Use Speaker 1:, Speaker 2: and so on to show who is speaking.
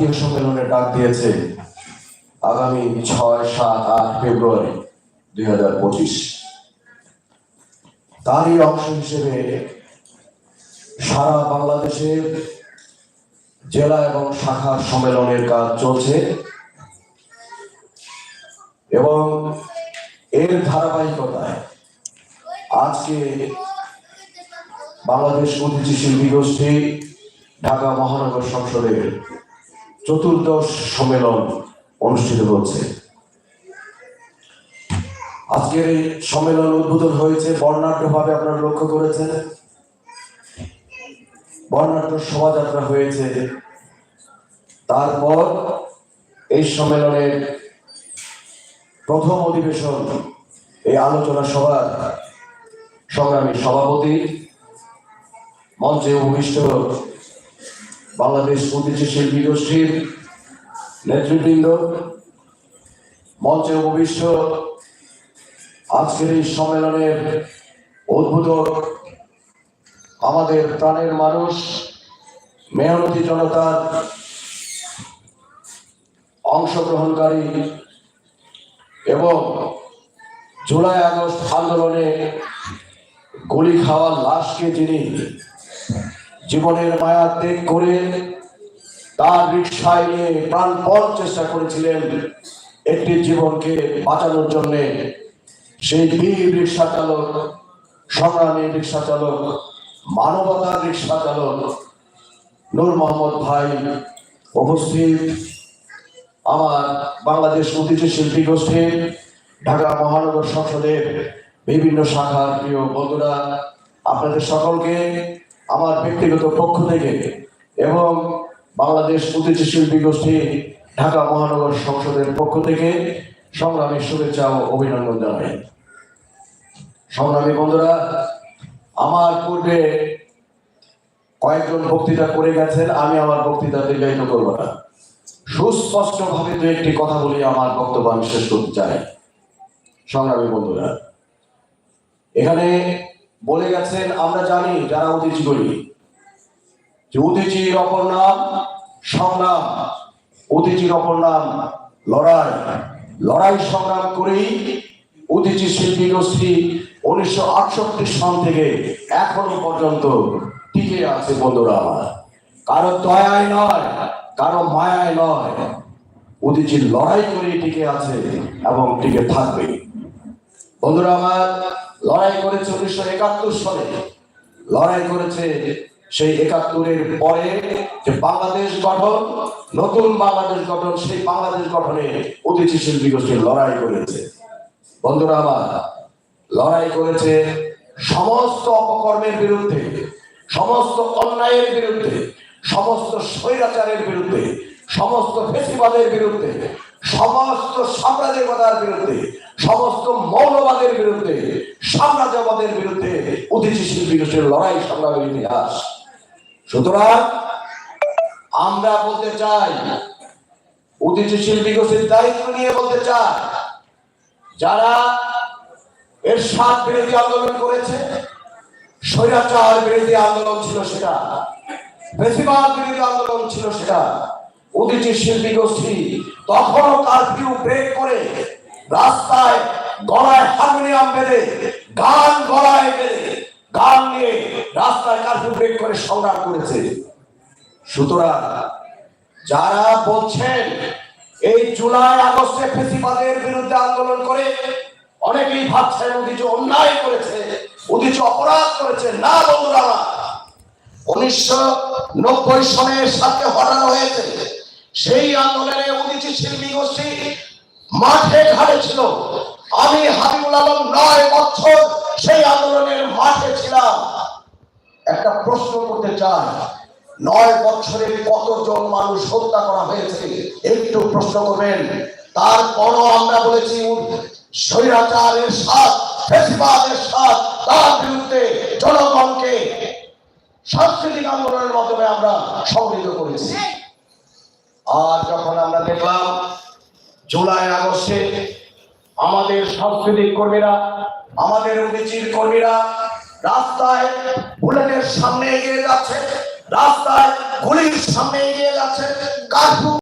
Speaker 1: জাতীয় সম্মেলনে ডাক দিয়েছে আগামী ছয়, সাত, আট ফেব্রুয়ারি দুই হাজার পঁচিশ। তারই অংশ হিসেবে সারা বাংলাদেশের জেলা এবং শাখার সম্মেলনের কাজ চলছে এবং এর ধারাবাহিকতায় আজকে বাংলাদেশ অতিথি শিল্পী গোষ্ঠী ঢাকা মহানগর সংসদের চতুর্দশ সম্মেলন অনুষ্ঠিত হচ্ছে। আজকের এই সম্মেলন উদ্বোধন হয়েছে বর্ণাঢ্য ভাবে আপনারা লক্ষ্য করেছেন। বর্ণাঢ্য শোভাযাত্রা হয়েছে। তারপর এই সম্মেলনের প্রথম অধিবেশন, এই আলোচনা সভার সংগ্রামী সভাপতি, মঞ্চে উপবিষ্ট বাংলাদেশ প্রতিটি শিল্পী গোষ্ঠীর নেতৃবৃন্দ, মঞ্চে উপবিষ্ট আজকের এই সম্মেলনের উদ্বোধক আমাদের প্রাণের মানুষ, মেহনতি জনতার অংশগ্রহণকারী এবং জুলাই আগস্ট আন্দোলনে গুলি খাওয়ার লাশকে যিনি জীবনের মায়া ত্যাগ করে তার রিক্সায় নিয়ে প্রাণপণ চেষ্টা করেছিলেন একটি জীবনকে বাঁচানোর জন্য। সেই বীর রিক্সা চালক, সংগ্রামী রিক্সা চালক, মানবতার রিক্সা চালক নূর মোহাম্মদ ভাই উপস্থিত। আমার বাংলাদেশ অতিথি শিল্পী গোষ্ঠীর ঢাকা মহানগর সংসদের বিভিন্ন শাখার প্রিয় বন্ধুরা, আপনাদের সকলকে আমার ব্যক্তিগত পক্ষ থেকে এবং বাংলাদেশ অতিথি শিল্পী গোষ্ঠী ঢাকা মহানগর সংসদের পক্ষ থেকে সংগ্রামী শুভেচ্ছা ও অভিনন্দন জানাই। সংগ্রামী বন্ধুরা, আমার পূর্বে কয়েকজন বক্তৃতা করে গেছেন, আমি আমার বক্তৃতা দীর্ঘায়িত করব না। সুস্পষ্ট ভাবে দু একটি কথা বলি, আমার বক্তব্য আমি শেষ করতে চাই। সংগ্রামী বন্ধুরা, এখানে বলে গেছেন, আমরা জানি যারা উদিচি করি। যে উদিচির অপর নাম সংগ্রাম। উদিচির অপর নাম লড়াই। লড়াই সংগ্রাম করেই উদিচি শিল্পী গোষ্ঠী উনিশশো আটষট্টি সাল থেকে এখনও পর্যন্ত টিকে আছে, বন্ধুরা কারও দয়ায় নয়, কারও মায়ায় নয়। উদিচি লড়াই করে টিকে আছে এবং টিকে থাকবে বন্ধুরা আমার লড়াই করেছে উনিশশো একাত্তর সালে। লড়াই করেছে সেই একাত্তরের পরে যে বাংলাদেশ গঠন, নতুন বাংলাদেশ গঠন, সেই বাংলাদেশ গঠনে অতিথি শিল্পী গোষ্ঠী লড়াই করেছে। বন্ধুরা আমার, লড়াই করেছে সমস্ত অপকর্মের বিরুদ্ধে, সমস্ত অন্যায়ের বিরুদ্ধে, সমস্ত স্বৈরাচারের বিরুদ্ধে, সমস্ত ফেসিবাদের বিরুদ্ধে, সমস্ত সাম্রাজ্যবাদের বিরুদ্ধে সমস্ত মৌলবাদের বিরুদ্ধে, সাম্রাজ্যবাদের বিরুদ্ধে শিল্পী গোষ্ঠীর লড়াই সংগ্রামের ইতিহাস সুতরাং আমরা বলতে চাই অতিথি শিল্পী গোষ্ঠীর দায়িত্ব নিয়ে বলতে চাই, যারা এর সাত বিরোধী আন্দোলন করেছে, স্বৈরাচার বিরোধী আন্দোলন ছিল সেটা বেশিরভাগ বিরোধী আন্দোলন ছিল সেটা উদিচি শিল্পী গোষ্ঠী তখনও কারফিউ ব্রেক করে রাস্তায় গলায় হারমোনিয়াম বেঁধে, গান গলায় বেঁধে, গান নিয়ে রাস্তায় কারফিউ ব্রেক করে সংগ্রাম করেছে। সুতরাং যারা বলছেন এই জুলাই আগস্টে ফেসিবাদের বিরুদ্ধে আন্দোলন করে, অনেকেই ভাবছেন উদিচ অন্যায় করেছে, উদিচ অপরাধ করেছে। না বন্ধুরা, উনিশশো নব্বই সনের সাথে হটানো হয়েছে। সেই আন্দোলনে উদিচি শিল্পী গোষ্ঠী মাঠে ঘাটে ছিল। আমি হাবিবুল আলম নয় বছর সেই আন্দোলনের মাঠে ছিলাম। একটা প্রশ্ন করতে চাই, নয় বছরে কতজন মানুষ হত্যা করা হয়েছে? একটু প্রশ্ন করবেন। তারপরও আমরা বলেছি, স্বৈরাচারের সাথ ফেসিবাদের সাথ তার বিরুদ্ধে জনগণকে সাংস্কৃতিক আন্দোলনের মাধ্যমে আমরা সংগঠিত করেছি। আর যখন আমরা দেখলাম জুলাই আগস্টে আমাদের সাংস্কৃতিক কর্মীরা, আমাদের উদীচির কর্মীরা রাস্তায় বুলেটের সামনে এগিয়ে যাচ্ছে,
Speaker 2: রাস্তায় গুলির সামনে এগিয়ে যাচ্ছে কার্ফু